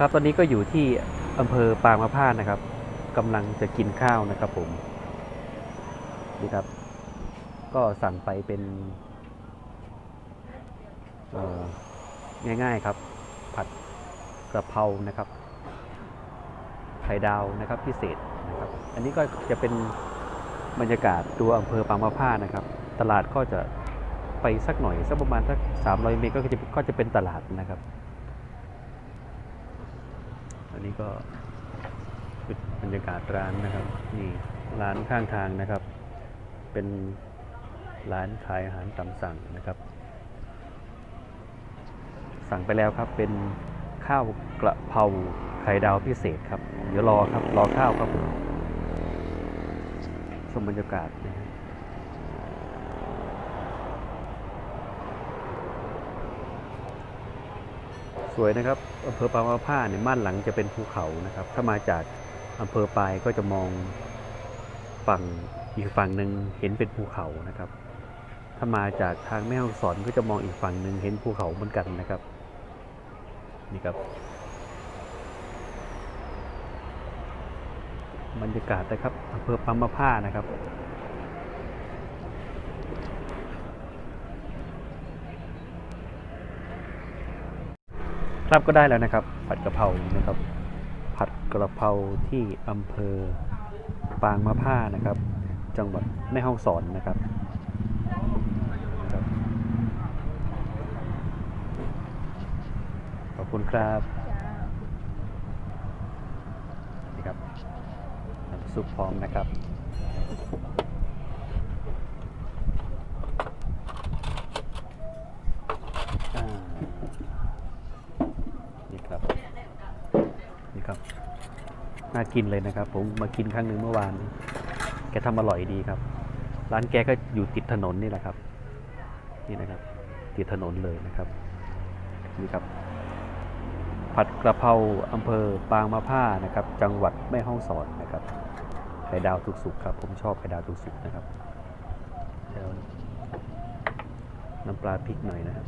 ครับตอนนี้ก็อยู่ที่อำเภอปางมะพร้านะครับกำลังจะกินข้าวนะครับผมนี่ครับ ก็สั่งไปเป็นง่ายๆครับ ผัดกระเพรานะครับไข่ดาวนะครับพิเศษนะครับ อันนี้ก็จะเป็นบรรยากาศตัวอำเภอปางมะพร้านะครับ ตลาดก็จะไปสักหน่อยสักประมาณสัก300 เมตรก็จะก็จะเป็นตลาดนะครับ อันนี้ก็บรรยากาศร้านนะครับนี่ร้านข้างทางนะครับ เป็นร้านขายอาหารตามสั่งนะครับ สั่งไปแล้วครับเป็นข้าวกระเพราไข่ดาวพิเศษครับ เดี๋ยวรอครับรอข้าวครับชมบรรยากาศนะฮะ สวยนะครับอำเภอปางมะผ้าเนี่ยม่านหลังจะเป็นภูเขานะครับ ถ้ามาจากอำเภอปายก็จะมองฝั่งอีกฝั่งหนึ่งเห็นเป็นภูเขานะครับ ถ้ามาจากทางแม่ฮ่องสอนก็จะมองอีกฝั่งหนึ่งเห็นภูเขาเหมือนกันนะครับ นี่ครับ บรรยากาศนะครับอำเภอปัมมะผ้านะครับ ครับก็ได้แล้วนะครับ ผัดกะเพรานะครับ ผัดกระเพราที่อำเภอปางมะผ้านะครับ จังหวัดแม่ฮ่องสอนนะครับขอบคุณครับนี่ครับน้ำซุปพร้อมนะครับอ่านี่ครับ นี่ครับ น่ากินเลยนะครับ ผมมากินครั้งหนึ่งเมื่อวาน แกทำอร่อยดีครับ ร้านแกก็อยู่ติดถนนนี่แหละครับ นี่นะครับ ติดถนนเลยนะครับนี่ครับ ผัดกระเพราอำเภอปางมะผ้านะครับ จังหวัดแม่ฮ่องสอนนะครับไข่ดาวทุกสุกครับ ผมชอบไข่ดาวทุกสุกนะครับแล้วน้ำปลาพริกหน่อยนะครับ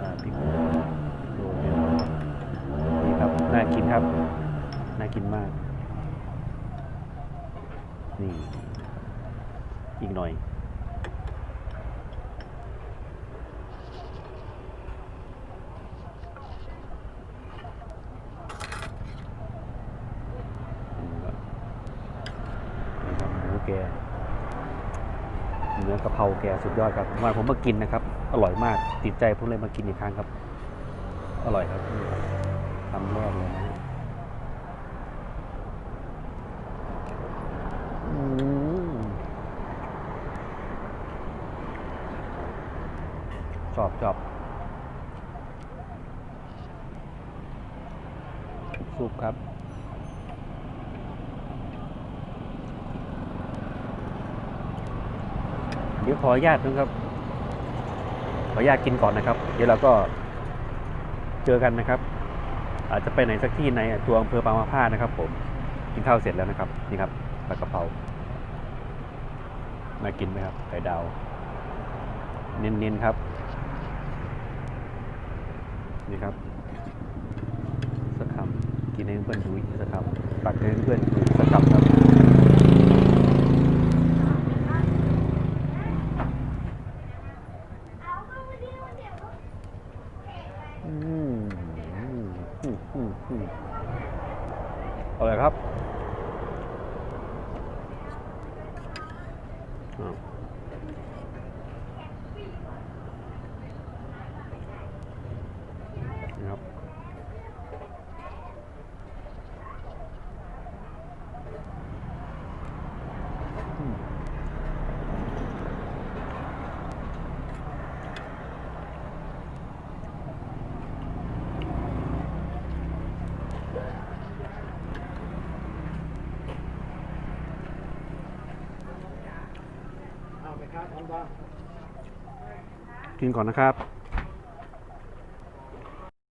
ปลาพริกโรยไปหน่อย น่ากินครับ น่ากินมาก นี่ อีกหน่อยนะครับหมูแกเนื้อกะเพราแกสุดยอดครับวันผมมากินนะครับ อร่อยมาก ติดใจผมเลยมากินอีกครั้งครับ อร่อยครับ นี่คำแรกเลยนะฮะอืมชอบชอบซุปครับเดี๋ยวขออนุญาตนะครับ ขออนุญาตกินก่อนนะครับ เดี๋ยวเราก็เจอกันนะครับ อาจจะไปไหนสักที่ในตัวอำเภอปางมะผ้านะครับ ผมกินข้าวเสร็จแล้วนะครับนี่ครับปลากระเพรามากินไหมครับไข่ดาว เน้นๆครับนี่ครับสักคำกินให้เพื่อนดูอีกสักคำตักให้เพื่อนดูสักคำครับ อืมอืม อืมอืมอืมเอาเลยครับอ้าวนี่ครับ อืม เอาไปครับทำบ้าง กินก่อนนะครับ